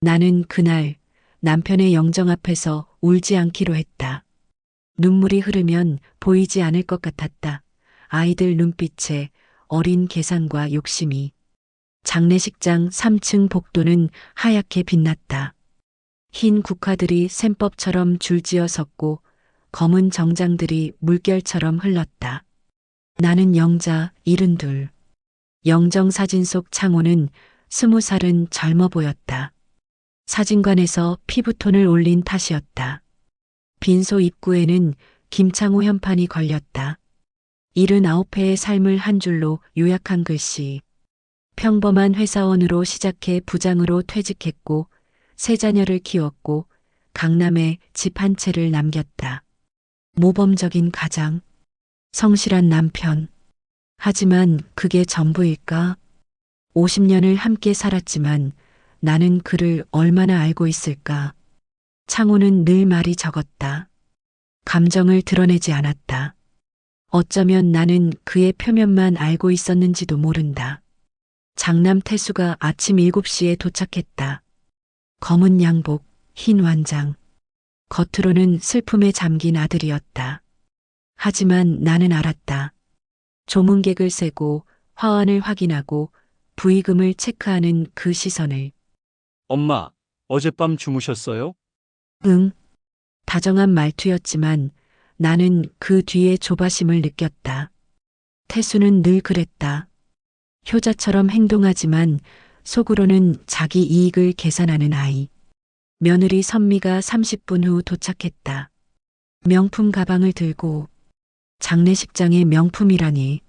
나는 그날 남편의 영정 앞에서 울지 않기로 했다. 눈물이 흐르면 보이지 않을 것 같았다. 아이들 눈빛에 어린 계산과 욕심이. 장례식장 3층 복도는 하얗게 빛났다. 흰 국화들이 셈법처럼 줄지어 섰고 검은 정장들이 물결처럼 흘렀다. 나는 영자 일흔둘. 영정 사진 속 창호는 스무 살은 젊어 보였다. 사진관에서 피부톤을 올린 탓이었다. 빈소 입구에는 김창호 현판이 걸렸다. 79회의 삶을 한 줄로 요약한 글씨. 평범한 회사원으로 시작해 부장으로 퇴직했고 세 자녀를 키웠고 강남에 집 한 채를 남겼다. 모범적인 가장, 성실한 남편. 하지만 그게 전부일까? 50년을 함께 살았지만 나는 그를 얼마나 알고 있을까? 창호는 늘 말이 적었다. 감정을 드러내지 않았다. 어쩌면 나는 그의 표면만 알고 있었는지도 모른다. 장남 태수가 아침 7시에 도착했다. 검은 양복, 흰 완장. 겉으로는 슬픔에 잠긴 아들이었다. 하지만 나는 알았다. 조문객을 세고 화환을 확인하고 부의금을 체크하는 그 시선을 엄마, 어젯밤 주무셨어요? 응. 다정한 말투였지만 나는 그 뒤에 조바심을 느꼈다. 태수는 늘 그랬다. 효자처럼 행동하지만 속으로는 자기 이익을 계산하는 아이. 며느리 선미가 30분 후 도착했다. 명품 가방을 들고 장례식장의 명품이라니.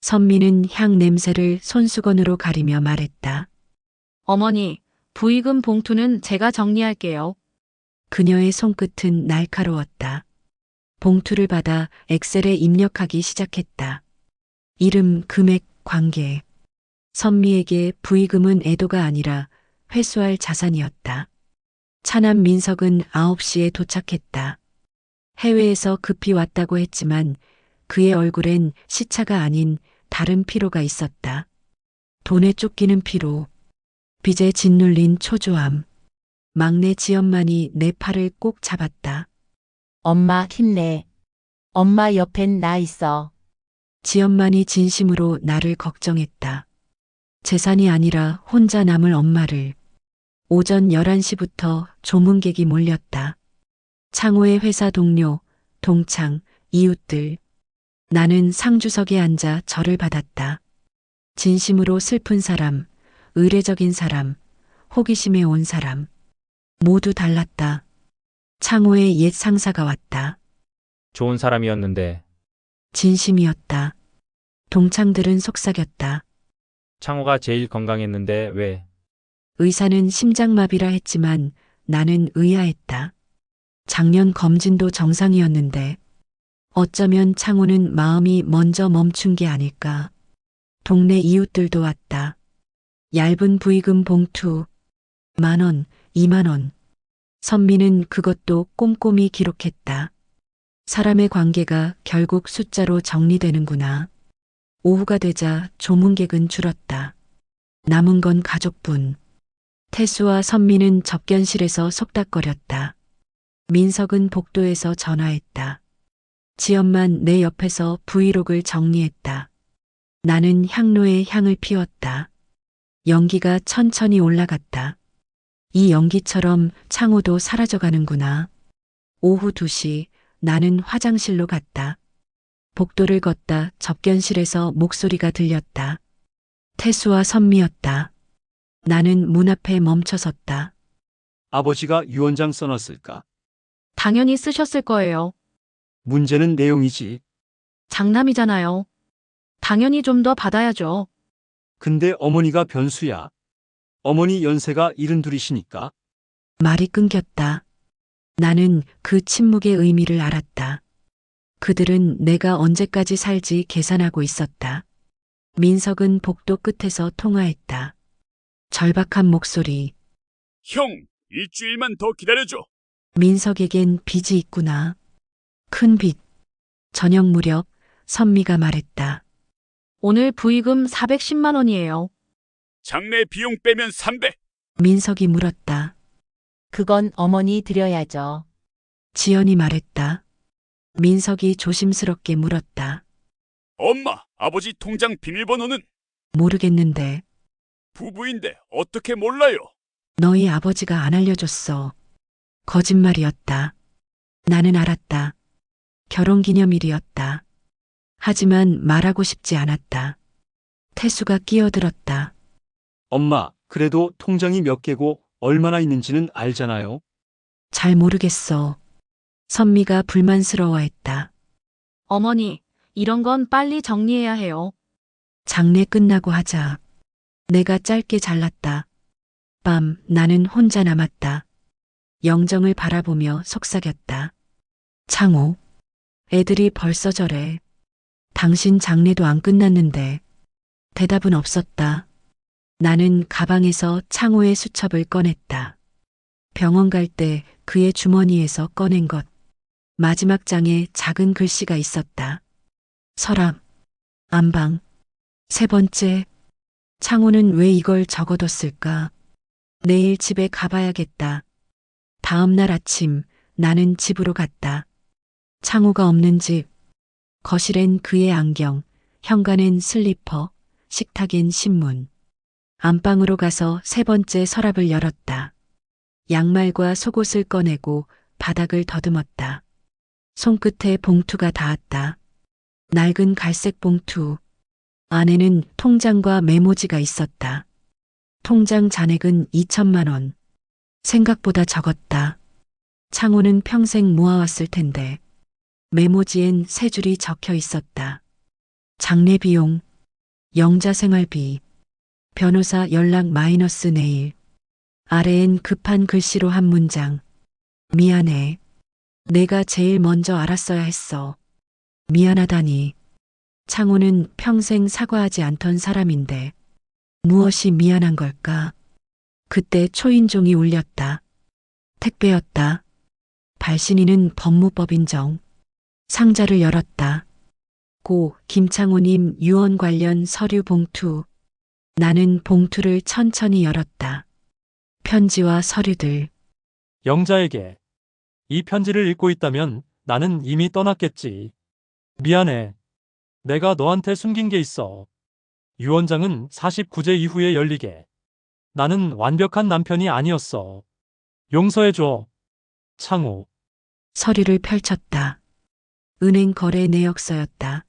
선미는 향 냄새를 손수건으로 가리며 말했다. 어머니, 부의금 봉투는 제가 정리할게요. 그녀의 손끝은 날카로웠다. 봉투를 받아 엑셀에 입력하기 시작했다. 이름, 금액, 관계. 선미에게 부의금은 애도가 아니라 회수할 자산이었다. 차남 민석은 9시에 도착했다. 해외에서 급히 왔다고 했지만 그의 얼굴엔 시차가 아닌 다른 피로가 있었다. 돈에 쫓기는 피로, 빚에 짓눌린 초조함. 막내 지엄만이 내 팔을 꼭 잡았다. 엄마 힘내. 엄마 옆엔 나 있어. 지엄만이 진심으로 나를 걱정했다. 재산이 아니라 혼자 남을 엄마를. 오전 11시부터 조문객이 몰렸다. 창호의 회사 동료, 동창, 이웃들. 나는 상주석에 앉아 절을 받았다. 진심으로 슬픈 사람, 의례적인 사람, 호기심에 온 사람. 모두 달랐다. 창호의 옛 상사가 왔다. 좋은 사람이었는데 진심이었다. 동창들은 속삭였다. 창호가 제일 건강했는데 왜? 의사는 심장마비라 했지만 나는 의아했다. 작년 검진도 정상이었는데 어쩌면 창호는 마음이 먼저 멈춘 게 아닐까. 동네 이웃들도 왔다. 얇은 부의금 봉투. 만 원, 이만 원. 선미는 그것도 꼼꼼히 기록했다. 사람의 관계가 결국 숫자로 정리되는구나. 오후가 되자 조문객은 줄었다. 남은 건 가족분. 태수와 선미는 접견실에서 속닥거렸다. 민석은 복도에서 전화했다. 지엄만 내 옆에서 브이로그를 정리했다. 나는 향로에 향을 피웠다. 연기가 천천히 올라갔다. 이 연기처럼 창호도 사라져가는구나. 오후 2시 나는 화장실로 갔다. 복도를 걷다 접견실에서 목소리가 들렸다. 태수와 선미였다. 나는 문 앞에 멈춰섰다. 아버지가 유언장 써놨을까? 당연히 쓰셨을 거예요. 문제는 내용이지. 장남이잖아요. 당연히 좀 더 받아야죠. 근데 어머니가 변수야. 어머니 연세가 일흔둘이시니까. 말이 끊겼다. 나는 그 침묵의 의미를 알았다. 그들은 내가 언제까지 살지 계산하고 있었다. 민석은 복도 끝에서 통화했다. 절박한 목소리. 형, 일주일만 더 기다려줘. 민석에겐 빚이 있구나. 큰 빚. 저녁 무렵 선미가 말했다. 오늘 부의금 410만 원이에요. 장례 비용 빼면 300. 민석이 물었다. 그건 어머니 드려야죠. 지연이 말했다. 민석이 조심스럽게 물었다. 엄마, 아버지 통장 비밀번호는 모르겠는데 부부인데 어떻게 몰라요? 너희 아버지가 안 알려줬어. 거짓말이었다. 나는 알았다. 결혼 기념일이었다. 하지만 말하고 싶지 않았다. 태수가 끼어들었다. 엄마, 그래도 통장이 몇 개고 얼마나 있는지는 알잖아요. 잘 모르겠어. 선미가 불만스러워했다. 어머니, 이런 건 빨리 정리해야 해요. 장례 끝나고 하자. 내가 짧게 잘랐다. 밤 나는 혼자 남았다. 영정을 바라보며 속삭였다. 창호, 애들이 벌써 저래. 당신 장례도 안 끝났는데. 대답은 없었다. 나는 가방에서 창호의 수첩을 꺼냈다. 병원 갈 때 그의 주머니에서 꺼낸 것. 마지막 장에 작은 글씨가 있었다. 서랍, 안방, 세 번째, 창호는 왜 이걸 적어뒀을까? 내일 집에 가봐야겠다. 다음 날 아침 나는 집으로 갔다. 창호가 없는 집. 거실엔 그의 안경, 현관엔 슬리퍼, 식탁엔 신문. 안방으로 가서 세 번째 서랍을 열었다. 양말과 속옷을 꺼내고 바닥을 더듬었다. 손끝에 봉투가 닿았다. 낡은 갈색 봉투. 안에는 통장과 메모지가 있었다. 통장 잔액은 2천만 원. 생각보다 적었다. 창호는 평생 모아왔을 텐데. 메모지엔 세 줄이 적혀 있었다. 장례 비용, 영자 생활비, 변호사 연락 마이너스 내일. 아래엔 급한 글씨로 한 문장. 미안해. 내가 제일 먼저 알았어야 했어. 미안하다니. 창호는 평생 사과하지 않던 사람인데 무엇이 미안한 걸까? 그때 초인종이 울렸다. 택배였다. 발신인은 법무법 인정. 상자를 열었다. 고 김창호님 유언 관련 서류 봉투. 나는 봉투를 천천히 열었다. 편지와 서류들. 영자에게 이 편지를 읽고 있다면 나는 이미 떠났겠지. 미안해. 내가 너한테 숨긴 게 있어. 유원장은 49제 이후에 열리게. 나는 완벽한 남편이 아니었어. 용서해줘. 창호. 서류를 펼쳤다. 은행 거래 내역서였다.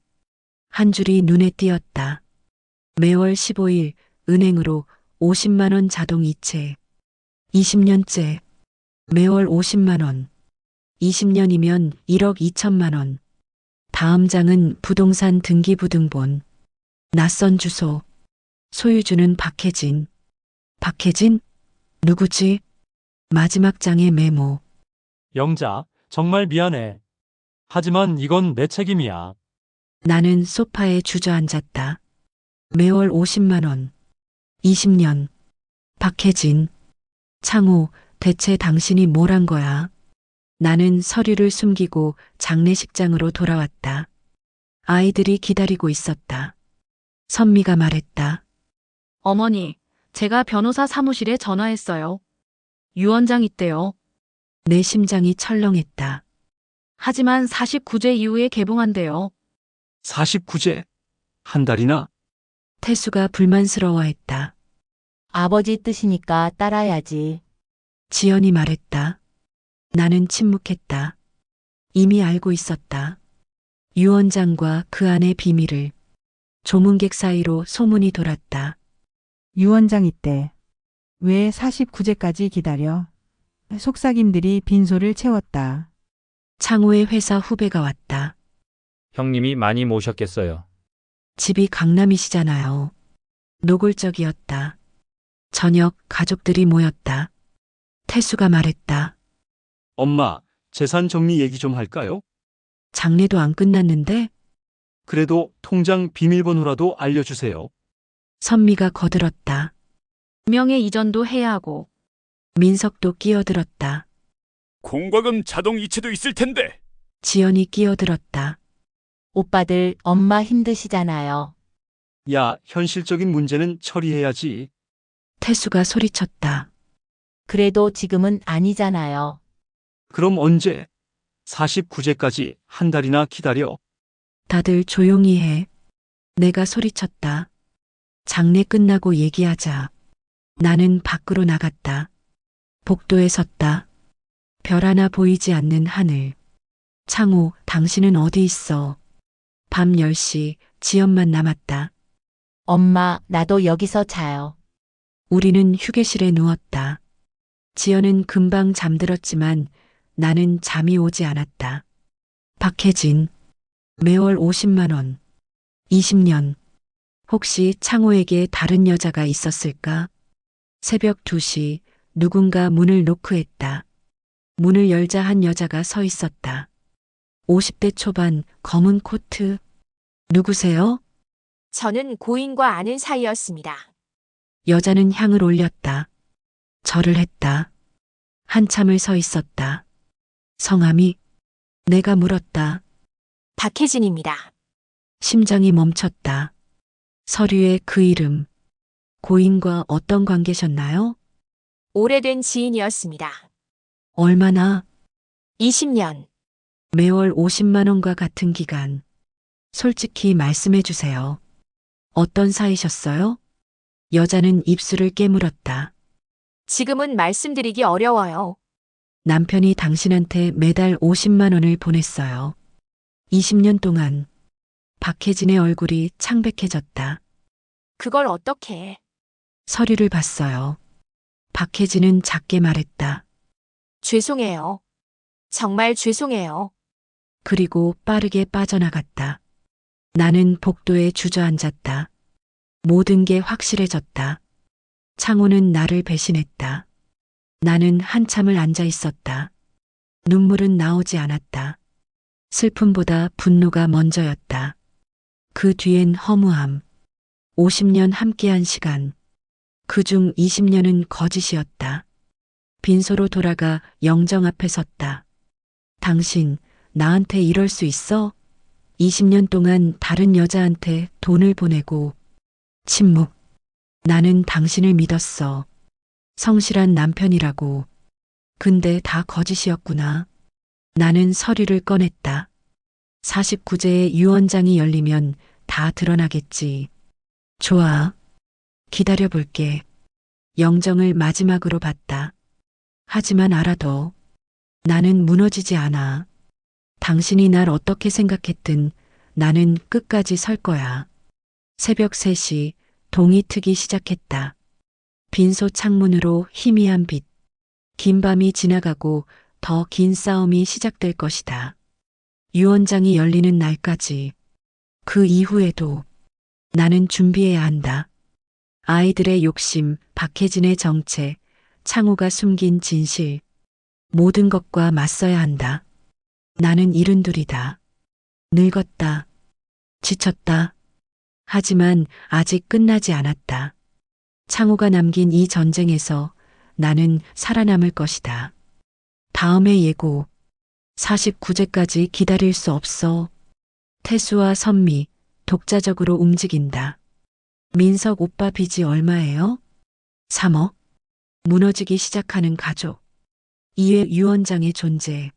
한 줄이 눈에 띄었다. 매월 15일 은행으로 50만 원 자동 이체. 20년째 매월 50만 원. 20년이면 1억 2천만 원. 다음 장은 부동산 등기부등본. 낯선 주소. 소유주는 박혜진. 박혜진? 누구지? 마지막 장의 메모. 영자, 정말 미안해. 하지만 이건 내 책임이야. 나는 소파에 주저앉았다. 매월 50만 원. 20년. 박혜진. 창호, 대체 당신이 뭘 한 거야? 나는 서류를 숨기고 장례식장으로 돌아왔다. 아이들이 기다리고 있었다. 선미가 말했다. 어머니, 제가 변호사 사무실에 전화했어요. 유언장 있대요. 내 심장이 철렁했다. 하지만 49제 이후에 개봉한대요. 49제. 한 달이나? 태수가 불만스러워했다. 아버지 뜻이니까 따라야지. 지연이 말했다. 나는 침묵했다. 이미 알고 있었다. 유원장과 그 안의 비밀을. 조문객 사이로 소문이 돌았다. 유원장 이때 왜 49제까지 기다려? 속삭임들이 빈소를 채웠다. 창호의 회사 후배가 왔다. 형님이 많이 모셨겠어요. 집이 강남이시잖아요. 노골적이었다. 저녁 가족들이 모였다. 태수가 말했다. 엄마, 재산 정리 얘기 좀 할까요? 장례도 안 끝났는데 그래도 통장 비밀번호라도 알려주세요. 선미가 거들었다. 명예 이전도 해야 하고. 민석도 끼어들었다. 공과금 자동 이체도 있을 텐데. 지연이 끼어들었다. 오빠들 엄마 힘드시잖아요. 야, 현실적인 문제는 처리해야지. 태수가 소리쳤다. 그래도 지금은 아니잖아요. 그럼 언제? 49제까지 한 달이나 기다려. 다들 조용히 해. 내가 소리쳤다. 장례 끝나고 얘기하자. 나는 밖으로 나갔다. 복도에 섰다. 별 하나 보이지 않는 하늘. 창호, 당신은 어디 있어? 밤 10시, 지연만 남았다. 엄마, 나도 여기서 자요. 우리는 휴게실에 누웠다. 지연은 금방 잠들었지만 나는 잠이 오지 않았다. 박혜진. 매월 50만원. 20년. 혹시 창호에게 다른 여자가 있었을까? 새벽 2시 누군가 문을 노크했다. 문을 열자 한 여자가 서 있었다. 50대 초반 검은 코트. 누구세요? 저는 고인과 아는 사이였습니다. 여자는 향을 올렸다. 절을 했다. 한참을 서 있었다. 성함이 내가 물었다. 박혜진입니다. 심장이 멈췄다. 서류에 그 이름. 고인과 어떤 관계셨나요? 오래된 지인이었습니다. 얼마나 20년. 매월 50만 원과 같은 기간. 솔직히 말씀해 주세요. 어떤 사이셨어요? 여자는 입술을 깨물었다. 지금은 말씀드리기 어려워요. 남편이 당신한테 매달 50만 원을 보냈어요. 20년 동안 박혜진의 얼굴이 창백해졌다. 그걸 어떻게 서류를 봤어요. 박혜진은 작게 말했다. 죄송해요. 정말 죄송해요. 그리고 빠르게 빠져나갔다. 나는 복도에 주저앉았다. 모든 게 확실해졌다. 창호는 나를 배신했다. 나는 한참을 앉아 있었다. 눈물은 나오지 않았다. 슬픔보다 분노가 먼저였다. 그 뒤엔 허무함. 50년 함께한 시간. 그중 20년은 거짓이었다. 빈소로 돌아가 영정 앞에 섰다. 당신, 나한테 이럴 수 있어? 20년 동안 다른 여자한테 돈을 보내고 침묵. 나는 당신을 믿었어. 성실한 남편이라고. 근데 다 거짓이었구나. 나는 서류를 꺼냈다. 49제의 유언장이 열리면 다 드러나겠지. 좋아. 기다려볼게. 영정을 마지막으로 봤다. 하지만 알아도 나는 무너지지 않아. 당신이 날 어떻게 생각했든 나는 끝까지 설 거야. 새벽 3시 동이 트기 시작했다. 빈소 창문으로 희미한 빛. 긴 밤이 지나가고 더 긴 싸움이 시작될 것이다. 유언장이 열리는 날까지. 그 이후에도 나는 준비해야 한다. 아이들의 욕심, 박혜진의 정체, 창호가 숨긴 진실. 모든 것과 맞서야 한다. 나는 이른 둘이다. 늙었다. 지쳤다. 하지만 아직 끝나지 않았다. 창호가 남긴 이 전쟁에서 나는 살아남을 것이다. 다음의 예고. 49제까지 기다릴 수 없어. 태수와 선미, 독자적으로 움직인다. 민석 오빠 빚이 얼마예요? 3억. 무너지기 시작하는 가족. 이회 유언장의 존재.